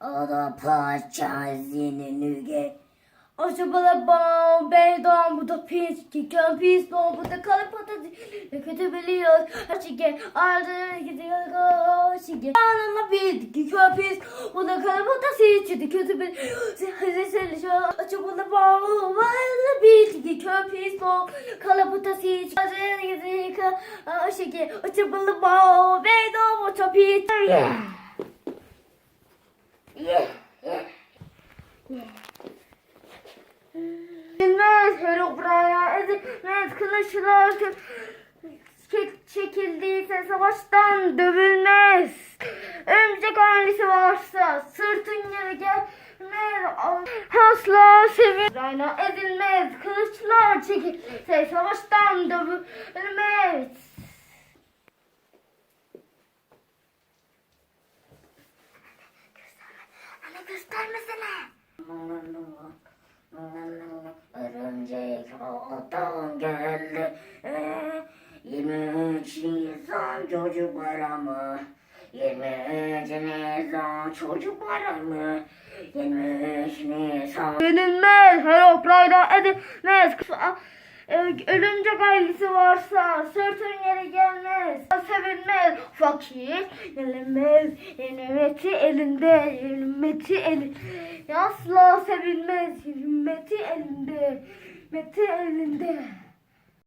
Oda paça zinini ge. Aşabala bam beydan bu da pis Kikken pis bu da kalı patates. Ne kötü biliyor. Aşike ardına gidiyor Aşike Anana pis kikken pis Bu da kalı patates. Kötü biliyor biliyoruz Hadi seni şu Acaba bana bir kiken pis no Kalıp patates Ardına gidiyor Açıke Acaba bana beydan bu da pis Bilmez Herobrine edilmez kılıçlar çek, çekildiyse savaştan dövülmez. Örümcek ailesi varsa sırtın yere gelmez. Asla sevilmez. edilmez. Kılıçlar çekilse savaştan dövülmez. Göstermesene. Örümcek adam geldi. Ee, 23 Nisan çocuk bayramı. 23 Nisan çocuk bayramı. 23 Nisan. Bilinmez, Herobrine edilmez. Örümcek ailesi varsa sırtın yere gelmez. Sevilmez, fakir, yenilmez, nimeti elinde, nimeti elinde. Asla sevilmez, nimeti elinde, nimeti elinde.